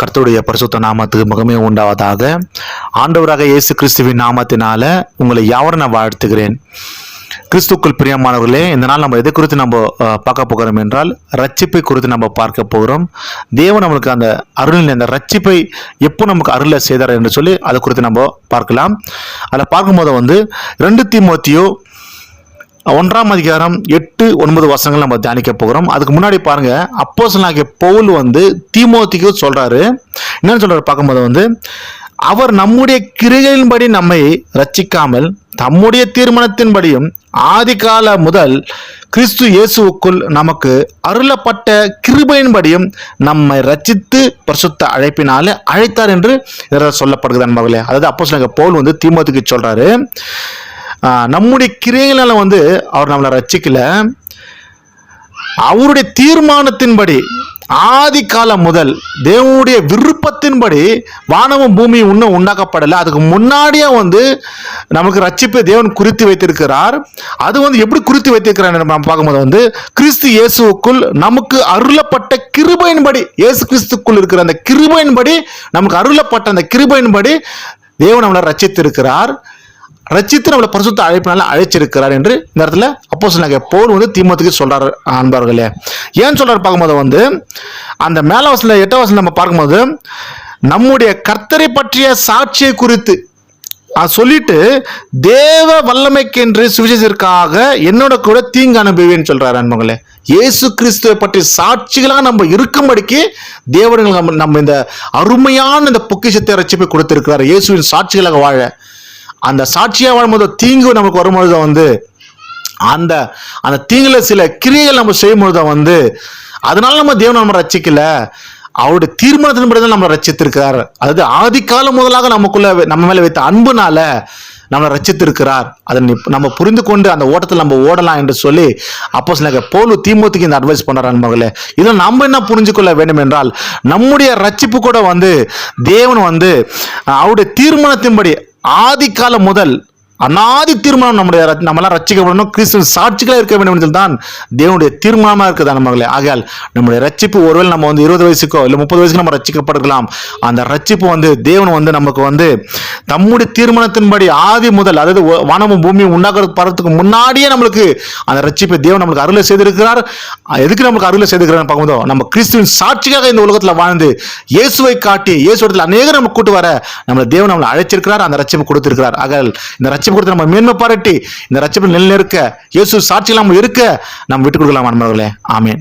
கர்த்தருடைய பரிசுத்த நாமத்துக்கு முகமே உண்டாவதாக. ஆண்டவராக இயேசு கிறிஸ்துவின் நாமத்தினால உங்களை யாவரும் நான் வாழ்த்துகிறேன். கிறிஸ்துக்குள் பிரியமானவர்களே இந்த நாள் நம்ம எது குறித்து நம்ம பார்க்க போகிறோம் என்றால் ரட்சிப்பை குறித்து நம்ம பார்க்க போகிறோம். தேவன் நம்மளுக்கு அந்த அருளில் அந்த ரட்சிப்பை எப்போ நமக்கு அருளை செய்தார் என்று சொல்லி அதை குறித்து நம்ம பார்க்கலாம். அதில் பார்க்கும்போது வந்து ரெண்டு தீமோத்தியோ ஒன்றாம் அதிகாரம் எட்டு ஒன்பது வசங்கள் நம்ம தியானிக்க போகிறோம். அதுக்கு முன்னாடி பாருங்க அப்போஸ்தலனாகிய பவுல் வந்து தீமோத்திக்கு சொல்றாரு. என்னன்னு சொல்றாரு பார்க்கும்போது வந்து அவர் நம்முடைய கிரிகளின்படி நம்மை ரச்சிக்காமல் தம்முடைய தீர்மானத்தின்படியும் ஆதிகால முதல் கிறிஸ்து இயேசுவுக்குள் நமக்கு அருளப்பட்ட கிருபையின்படியும் நம்மை ரச்சித்து பரிசுத்த அழைப்பினால அழைத்தார் என்று சொல்லப்படுகிறது அன்பர்களே. அதாவது அப்போ பவுல் வந்து தீமோத்திக்கு சொல்றாரு. நம்முடைய கிரியைகளால் வந்து அவர் நம்மளை ரச்சிக்கல அவருடைய தீர்மானத்தின்படி ஆதி காலம் முதல் தேவனுடைய விருப்பத்தின்படி வானமும் பூமி இன்னும் உண்டாக்கப்படலை. அதுக்கு முன்னாடியே வந்து நமக்கு ரட்சிப்பை தேவன் குறித்து வைத்திருக்கிறார். அது வந்து எப்படி குறித்து வைத்திருக்கிறார் நம்ம பார்க்கும்போது வந்து கிறிஸ்து இயேசுவுக்குள் நமக்கு அருளப்பட்ட கிருபையின்படி இயேசு கிறிஸ்துக்குள் இருக்கிற அந்த கிருபையின்படி நமக்கு அருளப்பட்ட அந்த கிருபையின்படி தேவன் நம்மளை ரச்சித்திருக்கிறார் ரச்சித்து நம்மளை பரிசுத்த அழைப்பினால அழைச்சிருக்கிறார் என்று இந்த இடத்துல அப்போ சொன்னாங்க போல் வந்து தீமத்துக்கு சொல்றாரு அன்பார்களே. ஏன் சொல்றாரு பார்க்கும்போது வந்து அந்த மேல வசல நம்ம பார்க்கும்போது நம்முடைய கர்த்தரை பற்றிய சாட்சியை குறித்து. அது சொல்லிட்டு தேவ வல்லமைக்கென்று சுவிசேஷத்திற்காக என்னோட கூட தீங்கு அனுபவின்னு சொல்றாரு அன்பங்களே இயேசு கிறிஸ்துவை பற்றி சாட்சிகளாக நம்ம இருக்கும்படிக்கு தேவர்கள் நம்ம நம்ம இந்த அருமையான இந்த பொக்கிஷத்தை ரசிப்பை கொடுத்திருக்கிறார். இயேசுவின் சாட்சிகளாக வாழ. அந்த சாட்சியாக வாழும்போது தீங்கு நமக்கு வரும்பொழுது வந்து அந்த அந்த தீங்குல சில கிரியைகள் நம்ம செய்யும்பொழுது வந்து அதனால நம்ம தேவன் நம்ம ரச்சிக்கல அவருடைய தீர்மானத்தின்படி தான் நம்மளை ரச்சித்திருக்கிறார் அதாவது ஆதி காலம் முதலாக நமக்குள்ள நம்ம மேலே வைத்த அன்புனால நம்மளை ரச்சித்திருக்கிறார் அதை நம்ம புரிந்து கொண்டு அந்த ஓட்டத்தில் நம்ம ஓடலாம் என்று சொல்லி அப்போ சில போலு தீமூத்துக்கு இந்த அட்வைஸ் பண்றாரு நண்பர்களே இதில் நம்ம என்ன புரிஞ்சுக்கொள்ள வேண்டும் என்றால் நம்முடைய ரட்சிப்பு கூட வந்து தேவன் வந்து அவருடைய தீர்மானத்தின்படி ஆதிக்காலம் முதல் அநாதி தீர்மானம் நம்முடைய நம்மளாம் ரட்சிக்கப்படணும் கிறிஸ்துவ சாட்சிகளாக இருக்க வேண்டும் என்று தான் தேவனுடைய தீர்மானமாக இருக்குதா நம்மளே ஆகையால் நம்முடைய ரட்சிப்பு ஒருவேளை நம்ம வந்து இருபது வயசுக்கோ இல்லை முப்பது வயசுக்கு நம்ம ரட்சிக்கப்பட்டிருக்கலாம் அந்த ரட்சிப்பு வந்து தேவன் வந்து நமக்கு வந்து தம்முடைய தீர்மானத்தின்படி ஆதி முதல் அதாவது வனமும் வானமும் பூமியும் உண்டாக்குறது படுறதுக்கு முன்னாடியே நம்மளுக்கு அந்த ரட்சிப்பை தேவன் நம்மளுக்கு அருளை செய்திருக்கிறார். எதுக்கு நம்மளுக்கு அருளை செய்திருக்கிறார் பார்க்கும்போது நம்ம கிறிஸ்துவின் சாட்சிக்காக இந்த உலகத்தில் வாழ்ந்து இயேசுவை காட்டி இயேசு இடத்துல அநேகர் நம்ம கூட்டு வர நம்மளை தேவன் நம்மளை அழைச்சிருக்கிறார் அந்த ரட்சிப்பு கொடுத்திருக்கிறார். ஆக இந்த ரட்சிப்பு கொடுத்து நம்ம மேன்மை பாராட்டி இந்த ரட்சிப்பு நிலைநிற்க இயேசு சாட்சியில் நம்ம இருக்க நம்ம விட்டுக் கொடுக்கலாம் அன்பர்களே ஆமீன்.